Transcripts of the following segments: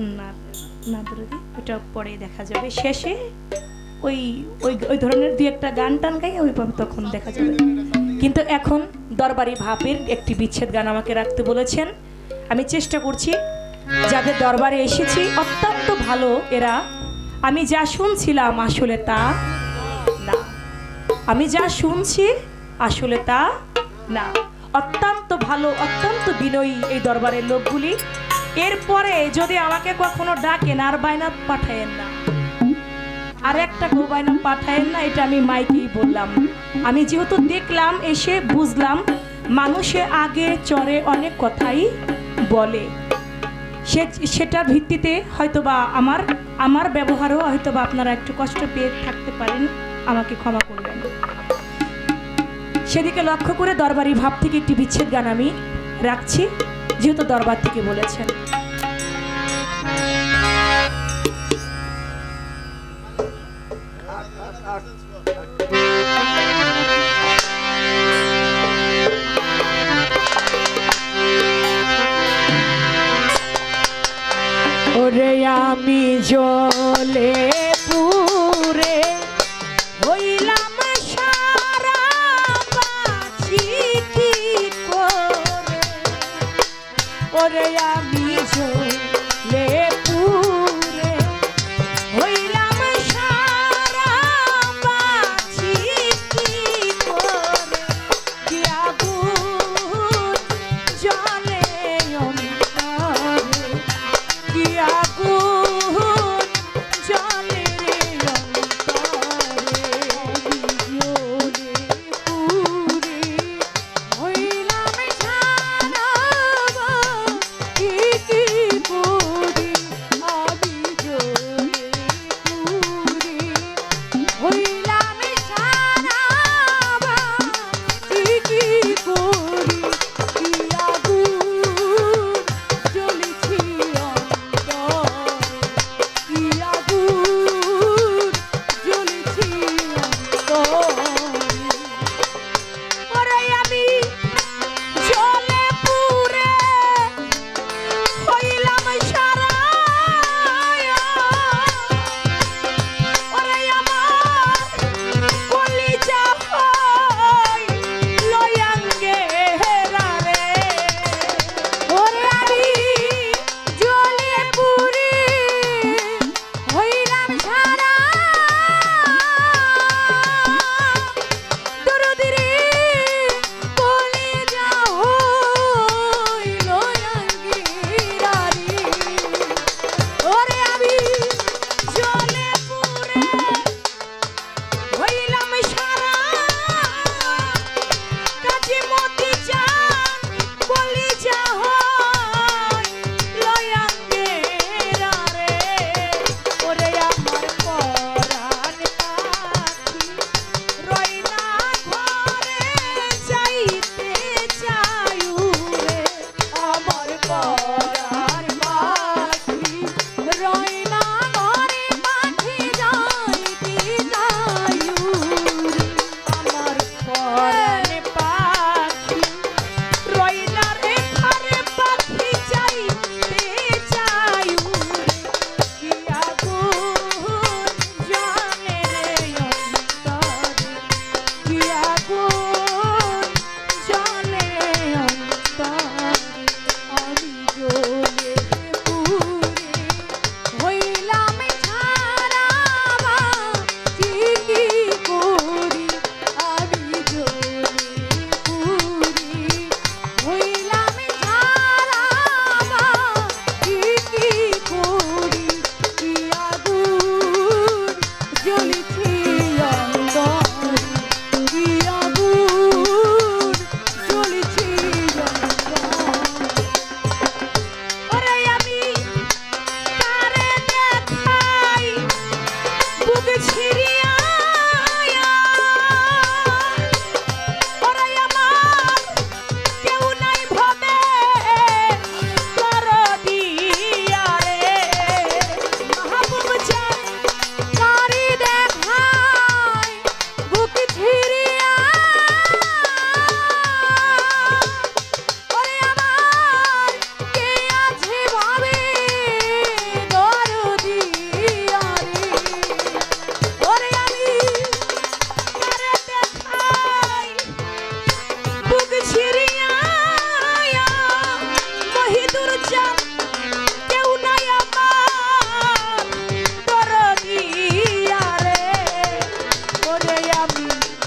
এখন না না ধরে দিই ওটা পরে দেখা যাবে। শেষে ওই ওই ওই ধরনের দুই একটা গান টান গাই ওইভাবে তখন দেখা যাবে। কিন্তু এখন দরবারি ভাপের একটি বিচ্ছেদ গান আমাকে রাখতে বলেছেন। আমি চেষ্টা করছি, যাদের দরবারে এসেছি, অত্যন্ত ভালো এরা। আমি যা শুনছিলাম আসলে তা না। আমি যা শুনছি আসলে তা না। অত্যন্ত ভালো, অত্যন্ত বিনয়ী এই দরবারের লোকগুলি। এরপরে যদি আমাকে কখনো ডাকেন, আর বায়না পাঠায়েন না। আর একটা কেউ বায়না পাঠায়েন না, এটা আমি মাইকেই বললাম। আমি যেহেতু দেখলাম, এসে বুঝলাম, মানুষে আগে চরে অনেক কথাই বলে। সে সেটার ভিত্তিতে হয়তোবা আমার আমার ব্যবহারও হয়তোবা আপনারা একটু কষ্ট পেয়ে থাকতে পারেন, আমাকে ক্ষমা করবেন। সেদিকে লক্ষ্য করে দরবারি ভাব থেকে একটি বিচ্ছেদ গান আমি রাখছি। যেহেতু দরবার থেকে বলেছেন। আমি জলে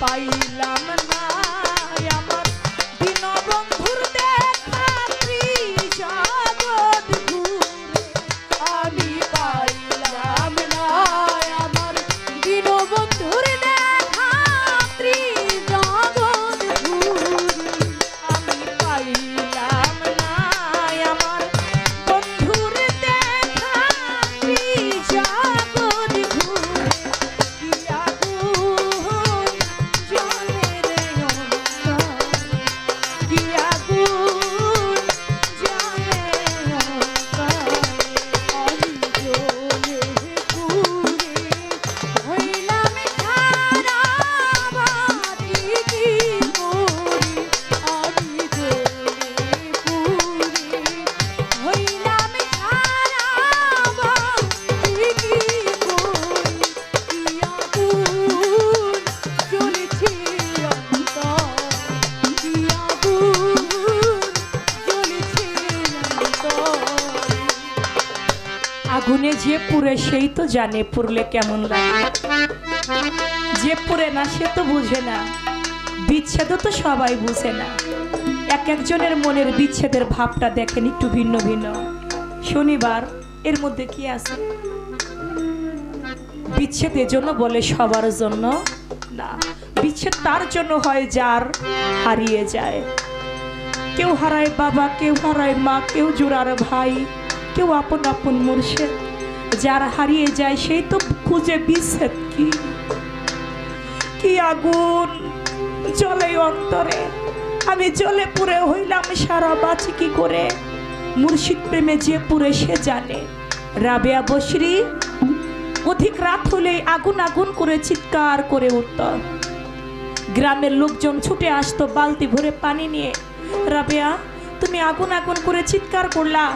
পাইলাম পুড়ে সেই তো জানে পুড়লে কেমন লাগে। যে পুড়ে না, সে তো বুঝে না। বিচ্ছেদও তো সবাই বুঝে না। এক একজনের মনের বিচ্ছেদের ভাবটা দেখেন একটু ভিন্ন ভিন্ন। শনিবার, এর মধ্যে কি আছে? বিচ্ছেদ এজন্য বলে সবার জন্য না। বিচ্ছেদ তার জন্য হয় যার হারিয়ে যায়। কেউ হারায় বাবা, কেউ হারায় মা, কেউ জোড়ার ভাই, কেউ আপন আপন মুর্শেদ। যার হারিয়ে যায় সেই তো খুঁজে বিচ্ছেদ কি? কি আগুন জলে অন্তরে? আমি জলে পুরে হইলাম সারা বাঁচি কি করে? মুর্শিদ প্রেমে যে পুরে সে জানে। রাবেয়া বসরি, অধিক রাত হলে আগুন আগুন করে চিৎকার করে উঠত গ্রামের লোকজন ছুটে আসতো বালতি ভরে পানি নিয়ে। রাবেয়া, তুমি আগুন আগুন করে চিৎকার করলা।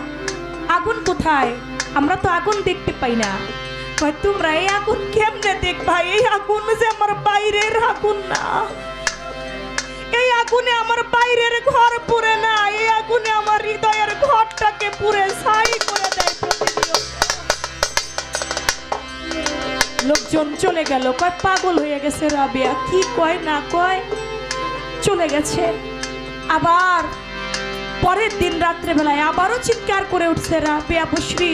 আগুন কোথায়? আমরা তো আগুন দেখতে পাই না। তোমরা এই আগুন কেমনে দেখবা? এই আগুন যে আমার বাইরের আগুন না। এই আগুনে আমার বাইরের ঘর পুড়ে না। এই আগুনে আমার হৃদয়ের ঘরটাকে পুড়ে ছাই করে দেয় লোকজন চলে গেল। কয়, পাগল হয়ে গেছে রাবিয়া। কি কয়, না কয়? চলে গেছে। আবার পরের দিন রাত্রেবেলায় আবারও চিৎকার করে উঠছে রাবিয়া বসরি।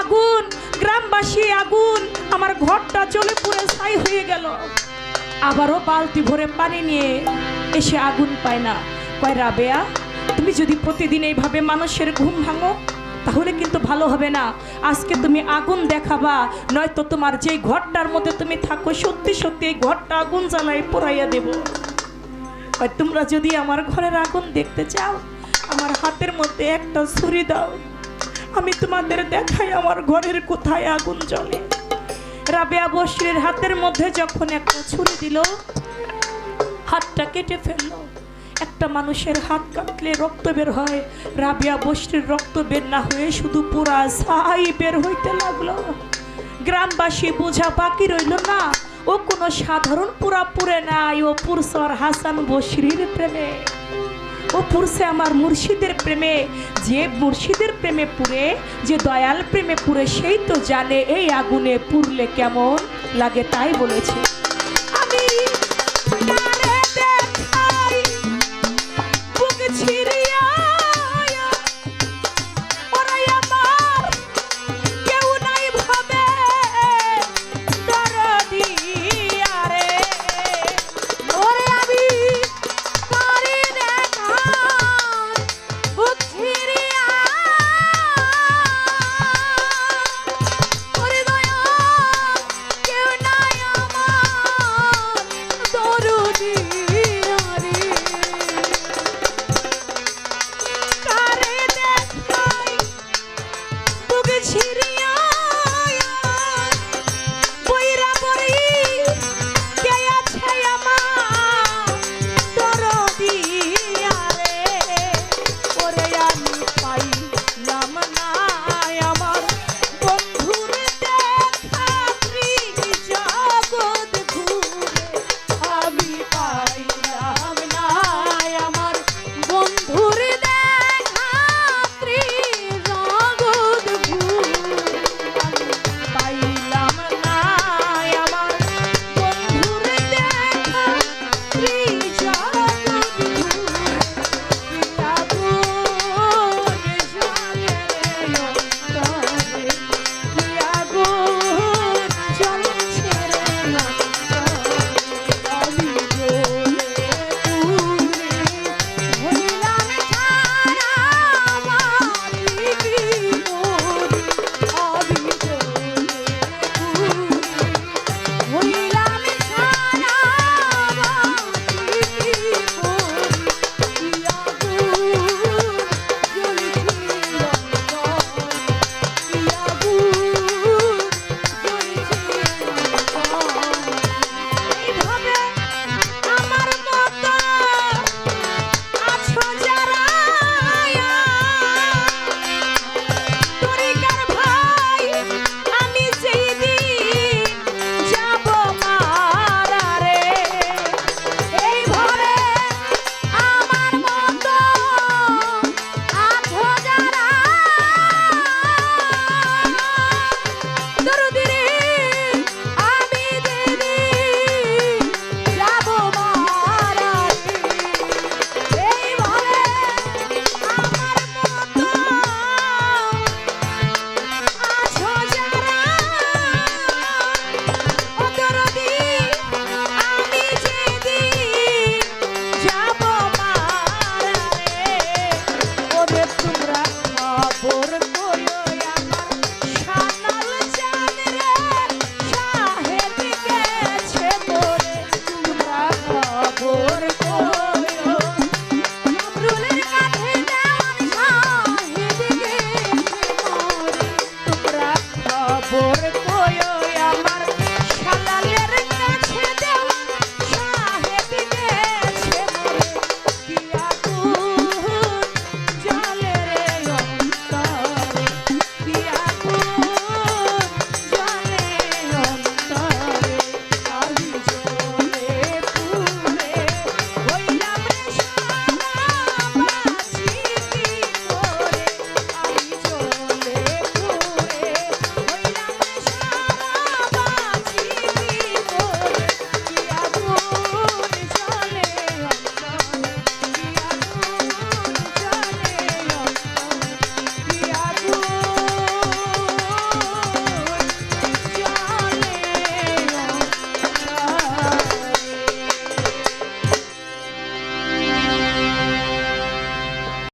আগুন, গ্রামবাসী, আগুন, আমার ঘরটা চলে পুড়ে ছাই হয়ে গেল। আবারও বালতি ভরে পানি নিয়ে এসে আগুন পায় না। কয়, রাবেয়া, তুমি যদি প্রতিদিন এইভাবে মানুষের ঘুম ভাঙো, তাহলে কিন্তু ভালো হবে না। আজকে তুমি আগুন দেখাবা, নয়তো তোমার যেই ঘরটার মধ্যে তুমি থাকো, সত্যি সত্যি এই ঘরটা আগুন জ্বালাই পোড়াইয়া দেব। তোমরা যদি আমার ঘরের আগুন দেখতে চাও, আমার হাতের মধ্যে একটা ছুরি দাও। আমি তোমাদের দেখাই আমার ঘরের কোথায় আগুন জ্বলে। রাবেয়া বসিরের হাতের মধ্যে যখন একটা ছুরি দিল, হাতটা কেটে ফেলল। একটা মানুষের হাত কাটলে রক্ত বের হয়। রাবিয়া বসিরের রক্ত বের না হয়ে শুধু পুরা ছাই বের হইতে লাগল। গ্রামবাসী বোঝা বাকি রইল না, ও কোনো সাধারণ পুরা পুরে নাই। ও পুরসর হাসান বসরির প্রেমে। ও পুরসে আমার মুর্শিদের প্রেমে। যে মুর্শিদের প্রেমে পুরে যে দয়াল প্রেমে পুরে সেই তো জানে এই আগুনে পুরলে কেমন লাগে তাই বলেছে। আমি